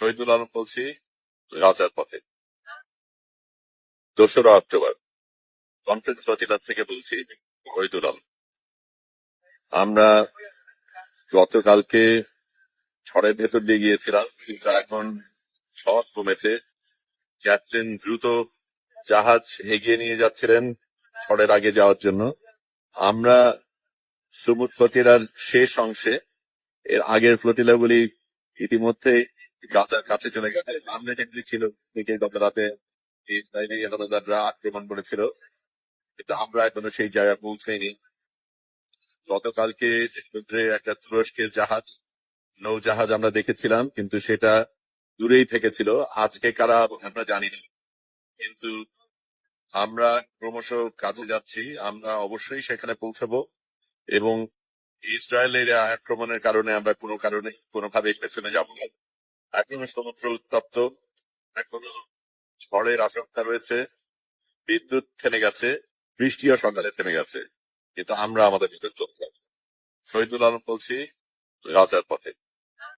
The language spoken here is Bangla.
শহীদুল আলম বলছি, রাজার পথে। দোসরা অক্টোবর কনফারেন্স ফতিলার থেকে বলছি, শহীদুল আলম। আমরা গতকালকে ঝড়ের ভেতর দিয়ে গিয়েছিলাম, কিন্তু এখন ঝড় কমেছে। ক্যাপ্টেন দ্রুত জাহাজ এগিয়ে নিয়ে যাচ্ছিলেন ঝড়ের আগে যাওয়ার জন্য। আমরা সুমুদ ফতিলার শেষ অংশে, এর আগের ফ্লোটিলাগুলি ইতিমধ্যে গাজার কাছে চলে গেছে। সামনে যেগুলি ছিল থেকে গত রাতে হানাদাররা আক্রমণ করেছিল। কিন্তু আমরা এখনও সেই জায়গায় পৌঁছাইনি। গতকালকে সমুদ্রে একটা তুরস্কের জাহাজ, নৌজাহাজ আমরা দেখেছিলাম, কিন্তু সেটা দূরেই থেকেছিল। আজকে কারা, আমরা জানি না। কিন্তু আমরা ক্রমশ কাজে যাচ্ছি, আমরা অবশ্যই সেখানে পৌঁছাবো। এবং ইসরায়েলের আক্রমণের কারণে আমরা কোনো কারণে কোনোভাবে পেছনে যাব না। এখনও সমুদ্র উত্তপ্ত। এখনও ঝড়ের আশঙ্কা রয়েছে। বিদ্যুৎ থেমে গেছে বৃষ্টিও সকালে থেমে গেছে, কিন্তু আমরা আমাদের ভিতর চলছি শহীদুল আলম বলছি, রাজার পথে।